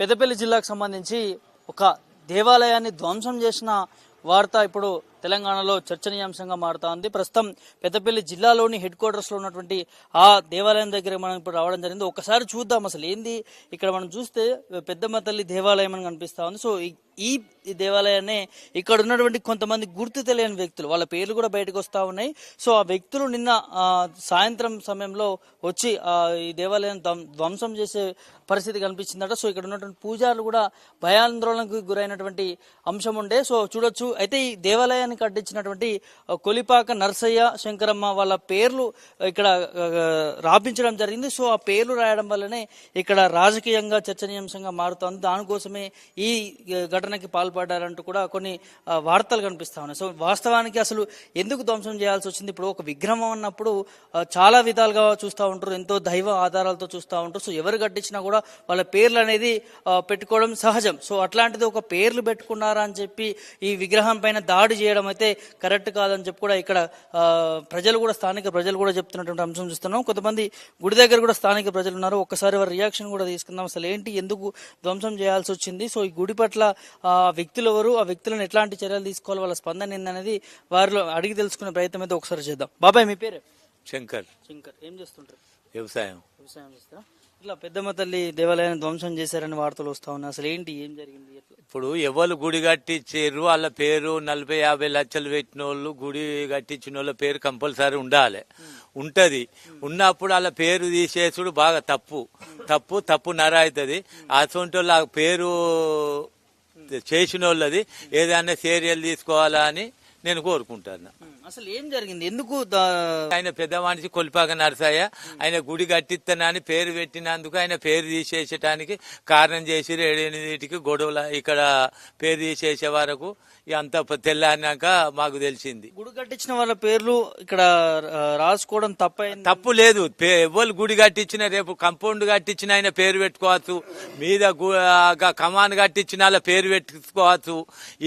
పెద్దపల్లి జిల్లాకు సంబంధించి ఒక దేవాలయాన్ని ధ్వంసం చేసిన వార్త ఇప్పుడు తెలంగాణలో చర్చనీయాంశంగా మారుతా ఉంది ప్రస్తుతం పెద్దపల్లి జిల్లాలోని హెడ్ క్వార్టర్స్లో ఉన్నటువంటి ఆ దేవాలయం దగ్గర మనం ఇప్పుడు రావడం జరిగింది. ఒకసారి చూద్దాం అసలు ఏంది? ఇక్కడ మనం చూస్తే పెద్దమ్మ తల్లి దేవాలయం అని కనిపిస్తా ఉంది. సో ఈ- ఈ దేవాలయాన్ని ఇక్కడ ఉన్నటువంటి కొంతమంది గుర్తు తెలియని వ్యక్తులు వాళ్ళ పేర్లు కూడా బయటకు వస్తూ ఉన్నాయి. సో ఆ వ్యక్తులు నిన్న సాయంత్రం సమయంలో వచ్చి ఆ, ఈ దేవాలయం ధ్వంసం చేసే పరిస్థితి కనిపించిందట. సో ఇక్కడ ఉన్నటువంటి పూజారులు కూడా భయాందోళనకు గురైనటువంటి అంశం ఉండే. సో చూడొచ్చు. అయితే ఈ దేవాలయాన్ని కట్టించినటువంటి కొలిపాక నర్సయ్య శంకరమ్మ వాళ్ళ పేర్లు ఇక్కడ రాపించడం జరిగింది. సో ఆ పేర్లు రాయడం వల్లనే ఇక్కడ రాజకీయంగా చర్చనీయాంశంగా మారుతోంది. దానికోసమే ఈ ఘటనకి పాల్పడ్డారంటూ కూడా కొన్ని వార్తలు కనిపిస్తా ఉన్నాయి. సో వాస్తవానికి అసలు ఎందుకు ధ్వంసం చేయాల్సి వచ్చింది? ఇప్పుడు ఒక విగ్రహం అన్నప్పుడు చాలా విధాలుగా చూస్తూ ఉంటారు. ఎంతో దైవ ఆధారాలతో చూస్తూ ఉంటారు. సో ఎవరు కట్టించినా కూడా వాళ్ళ పేర్లు అనేది పెట్టుకోవడం సహజం. సో అట్లాంటిది ఒక పేర్లు పెట్టుకున్నారా అని చెప్పి ఈ విగ్రహం పైన దాడి చేయడం అయితే కరెక్ట్ కాదని చెప్పి కూడా ఇక్కడ ప్రజలు కూడా స్థానిక ప్రజలు కూడా చెప్తున్నటువంటి అంశం చూస్తున్నాం. కొంతమంది గుడి దగ్గర కూడా స్థానిక ప్రజలు ఉన్నారు. ఒక్కసారి వారి రియాక్షన్ కూడా తీసుకుందాం. అసలు ఏంటి ఎందుకు ధ్వంసం చేయాల్సి వచ్చింది? సో ఈ గుడి పట్ల ఆ వ్యక్తులు ఎవరు? ఆ వ్యక్తులను ఎట్లాంటి చర్యలు తీసుకోవాలి? వాళ్ళ స్పందన ఏందనేది వారిలో అడిగి తెలుసుకునే ప్రయత్నం అయితే ఒకసారి చేద్దాం. బాబాయ్ మీ పేరు? శంకర్. శంకర్. ఏం చేస్తుంటారు? వ్యవసాయం. వ్యవసాయం చేస్తారా? ఇట్లా పెద్దమ్మ తల్లి దేవాలయాన్ని ధ్వంసం చేశారని వార్తలు వస్తా ఉన్నాయి. అసలు ఏంటి ఏం జరిగింది? ఇప్పుడు ఎవరు గుడి కట్టించారు వాళ్ళ పేరు నలభై యాభై లక్షలు పెట్టిన వాళ్ళు గుడి కట్టించిన వాళ్ళ పేరు కంపల్సరీ ఉండాలి. ఉంటది. ఉన్నప్పుడు వాళ్ళ పేరు తీసేసుడు బాగా తప్పు. తప్పు తప్పు నర అవుతుంది అటువంటి వాళ్ళ పేరు చేసిన వాళ్ళది ఏదైనా చర్యలు తీసుకోవాలా అని నేను కోరుకుంటాను. అసలు ఏం జరిగింది? ఎందుకు ఆయన పెద్ద మనిషి కొలిపాక నరసయ్య ఆయన గుడి కట్టిస్తానని పేరు పెట్టినందుకు ఆయన పేరు తీసేసటానికి కారణం చేసి ఏడెనిమిదిటికి గొడవల ఇక్కడ పేరు తీసేసే వరకు అంతా తెల్లారినాక మాకు తెలిసింది. గుడి కట్టించిన వాళ్ళ పేర్లు ఇక్కడ రాసుకోవడం తప్పైంది. తప్పు లేదు. ఎవరు గుడి కట్టించిన రేపు కంపౌండ్ కట్టించిన ఆయన పేరు పెట్టుకోవచ్చు. మీద కమాన్ కట్టించిన వాళ్ళ పేరు పెట్టుకోవచ్చు.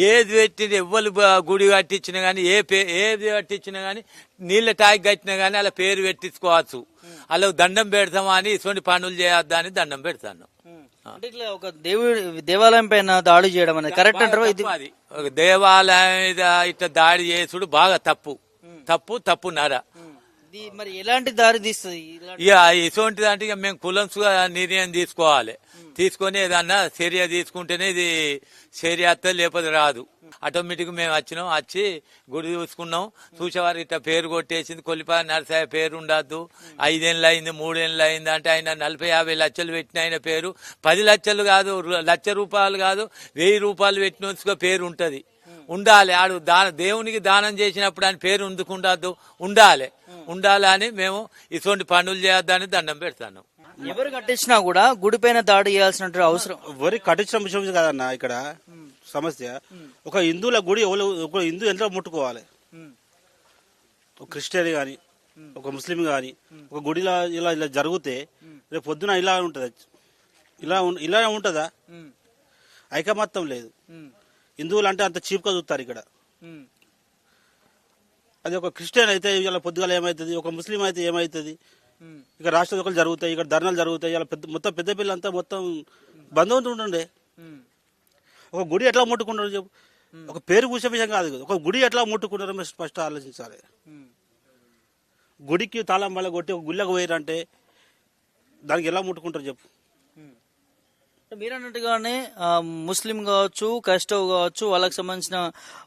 ఏది పెట్టిన ఎవరు గుడి కట్టించినా గానీ ఏ పే ఏది కట్టించినా గానీ నీళ్ళ ట్యాంక్ కట్టినా గానీ అలా పేరు పెట్టించుకోవచ్చు. అలా దండం పెడతామా అని ఇటువంటి పనులు చేయొద్దా అని దండం పెడతాను. అంటే ఇట్లా ఒక దేవుడి దేవాలయం పైన దాడి చేయడం అనేది కరెక్ట్ అంటారు? ఇది అది. ఒక దేవాలయం మీద ఇట్లా దాడి చేసుడు బాగా తప్పు. తప్పు తప్పు నర. ఇది మరి ఎలాంటి దారి తీస్తుంది? ఇక ఇటువంటి దాంట్లో ఇక మేము కులంసుగా నిర్ణయం తీసుకోవాలి. తీసుకొని ఏదన్నా చర్య తీసుకుంటేనే ఇది చర్య వస్తే లేకపోతే రాదు. ఆటోమేటిక్ మేము వచ్చినాం వచ్చి గుడి చూసుకున్నాం. చూసేవారు ఇట్లా పేరు కొట్టేసింది. కొలిపా నరసాయ పేరు ఉండద్దు. ఐదేళ్ళు అయింది మూడేళ్ళు అయింది అంటే ఆయన నలభై యాభై లక్షలు పెట్టిన ఆయన పేరు. పది లక్షలు కాదు లక్ష రూపాయలు కాదు వెయ్యి రూపాయలు పెట్టిన పేరు ఉంటుంది. ఉండాలి. ఆడు దాన దేవునికి దానం చేసినప్పుడు ఆయన పేరు ఉందుకుండద్దు ఉండాలి. ఉండాలి అని మేము ఇటువంటి పనులు చేయొద్దని దండం పెడతాను. ఎవరు కట్టించినా కూడా గుడి పైన దాడి చేయాల్సిన అవసరం. వరి కట్టించడం విషయం కాదన్న ఇక్కడ సమస్య. ఒక హిందువుల గుడి ఎవరు ఒక హిందూ ఎంత ముట్టుకోవాలి. ఒక క్రిస్టియన్ గాని ఒక ముస్లిం గాని ఒక గుడిలో ఇలా ఇలా జరిగితే రేపు పొద్దున ఇలా ఉంటది. ఇలా ఇలా ఉంటుందా. ఐకమత్యం లేదు. హిందువులు అంటే అంత చీప్గా చూస్తారు ఇక్కడ. అది ఒక క్రిస్టియన్ అయితే ఇలా పొద్దుగాల ఏమవుతుంది ఒక ముస్లిం అయితే ఏమవుతుంది ఉం. ఇక రాష్ట్ర ఒకరు జరుగుతాయి ఇక్కడ ధర్నాలు జరుగుతాయి ఇలా పెద్ద మొత్తం పెద్ద పిల్లంతా మొత్తం బంద్ ఉంటుండే ఉం. ఒక గుడి ఎట్లా ముట్టుకుంటారు చెప్పు ఒక పేరు పూసే విషయం కాదు కదా. ఒక గుడి ఎట్లా ముట్టుకుంటారో మీరు ఫస్ట్ ఆలోచించాలి. గుడికి తాళం వల్ల కొట్టి ఒక గుళ్ళకు పోయారంటే దానికి ఎలా ముట్టుకుంటారు చెప్పు అంటే మీరు అన్నట్టుగానే ఆ, ముస్లిం కావచ్చు క్రైస్తవ్ కావచ్చు వాళ్ళకి సంబంధించిన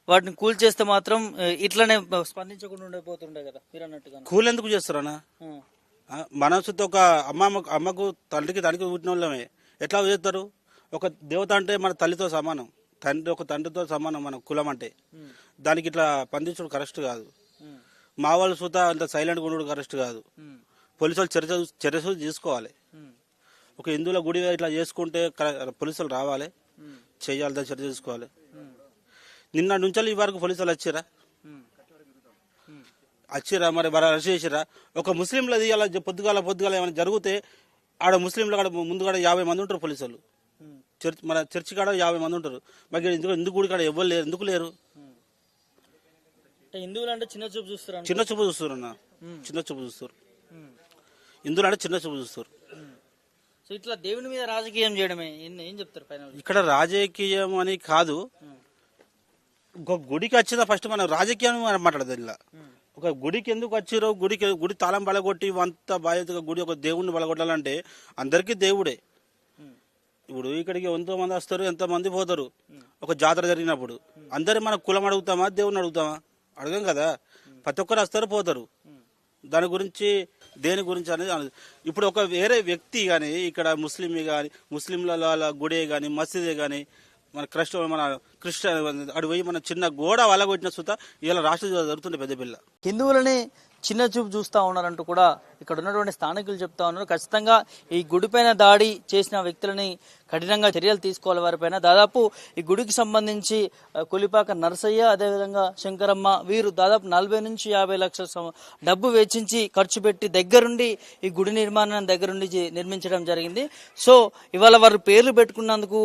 వాటిని కూల్చేస్తే మాత్రం ఆ, ఇట్లనే స్పందించకుండా ఉండిపోతుండే కదా మీరు అన్నట్టుగా కూలి ఎందుకు చేస్తారన్నా మనసుతో ఒక అమ్మ అమ్మకు తండ్రికి తండ్రికి పుట్టిన వాళ్ళమే. ఎట్లా చేస్తారు? ఒక దేవత అంటే మన తల్లితో సమానం. తండ్రి ఒక తండ్రితో సమానం మన కులం అంటే. దానికి ఇట్లా స్పందించడం కరెక్ట్ కాదు. మా వాళ్ళు సుత అంత సైలెంట్గా ఉండడం కరెక్ట్ కాదు. పోలీసు వాళ్ళు చర్య చర్య తీసుకోవాలి. ఒక హిందువుల గుడి ఇట్లా చేసుకుంటే పోలీసులు రావాలి. చేయాలి చర్య తీసుకోవాలి. నిన్న నుంచి ఈ వరకు పోలీసులు వచ్చారా? వచ్చిరా మరి? మరి అరెస్ట్ చేసిరా ఒక ముస్లింలది అలా పొద్దుగాల పొద్దుగాల ఏమైనా జరిగితే ఆడ ముస్లింలు కాడ ముందు కాడ యాభై మంది ఉంటారు పోలీసులు. చర్చ్ మన చర్చి కాడ యాభై మంది ఉంటారు. మరి ఎందుకు ఎందుకు గుడి కాడ ఎవరు లేరు? ఎందుకు లేరు? అంటే హిందువులు అంటే చిన్న చూపు చూస్తారు చిన్న చూపు చూస్తారు అన్న చిన్న చూపు చూస్తారు. హిందువులు అంటే చిన్న చూపు చూస్తారు. సో ఇట్లా దేవుని మీద రాజకీయం చేయడమే. ఏం- చెప్తారు ఫైనల్ ఇక్కడ రాజకీయం అని కాదు. ఒక గుడికి వచ్చిన ఫస్ట్ మనం రాజకీయం మనం మాట్లాడదు ఇలా. ఒక గుడికి ఎందుకు వచ్చిరో గుడికి గుడి తాళం బలగొట్టి అంత బాధ్యతగా గుడి ఒక దేవుడిని బలగొట్టాలంటే అందరికీ దేవుడే. ఇప్పుడు ఇక్కడికి ఎంతో మంది వస్తారు ఎంతో మంది పోతారు ఒక జాతర జరిగినప్పుడు అందరు మన కులం అడుగుతామా దేవుని అడుగుతామా? అడగం కదా. ప్రతి ఒక్కరు వస్తారు పోతారు. దాని గురించి దేని గురించి అనేది ఇప్పుడు ఒక వేరే వ్యక్తి కానీ ఇక్కడ ముస్లిం కానీ ముస్లింల గుడే కానీ మసీదే కానీ మన క్రిస్ట మన క్రిస్టియన్ అడు పోయి మన చిన్న గోడ వలగొట్టిన సుత ఇలా రాష్ట్ర జరుగుతుండే పెద్ద పిల్ల. హిందువులని చిన్న చూపు చూస్తా ఉన్నారంటూ కూడా ఇక్కడ ఉన్నటువంటి స్థానికులు చెప్తా ఉన్నారు. ఖచ్చితంగా ఈ గుడిపైన దాడి చేసిన వ్యక్తులని కఠినంగా చర్యలు తీసుకోవాలి వారిపైన దాదాపు ఈ గుడికి సంబంధించి కులిపాక కొలిపాక నరసయ్య అదేవిధంగా శంకరమ్మ వీరు దాదాపు నలభై నుంచి యాభై లక్షల డబ్బు వెచ్చించి ఖర్చు పెట్టి దగ్గరుండి ఈ గుడి నిర్మాణం దగ్గరుండి నిర్మించడం జరిగింది. సో ఇవాళ వారు పేర్లు పెట్టుకున్నందుకు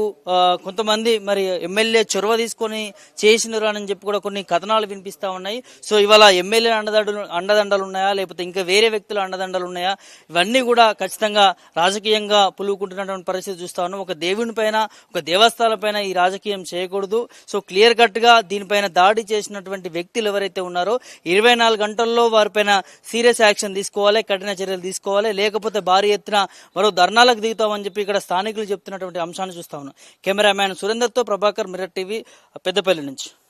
కొంతమంది మరి ఎమ్మెల్యే చొరవ తీసుకొని చేసినారు అని చెప్పి కూడా కొన్ని కథనాలు వినిపిస్తా ఉన్నాయి. సో ఇవాళ ఎమ్మెల్యే అండదండలు అండదండలు ఉన్నాయా? లేకపోతే ఇంకా వేరే వ్యక్తులు అండదండలు ఉన్నాయా? ఇవన్నీ కూడా ఖచ్చితంగా రాజకీయంగా పులుకుంటున్నటువంటి పరిస్థితి చూస్తా ఉన్నాం. ఒక దేవుని పైన ఒక దేవస్థానం పైన ఈ రాజకీయం చేయకూడదు. సో క్లియర్ కట్గా దీనిపైన దాడి చేసినటువంటి వ్యక్తులు ఎవరైతే ఉన్నారో ఇరవై నాలుగు గంటల్లో వారిపైన సీరియస్ యాక్షన్ తీసుకోవాలి కఠిన చర్యలు తీసుకోవాలి. లేకపోతే భారీ ఎత్తున మరో ధర్నాలకు దిగుతామని చెప్పి ఇక్కడ స్థానికులు చెప్తున్నటువంటి అంశాన్ని చూస్తా ఉన్నాం. కెమెరామ్యాన్ సురేందర్తో ప్రభాకర్ మిర్రర్ టీవీ పెద్దపల్లి నుంచి.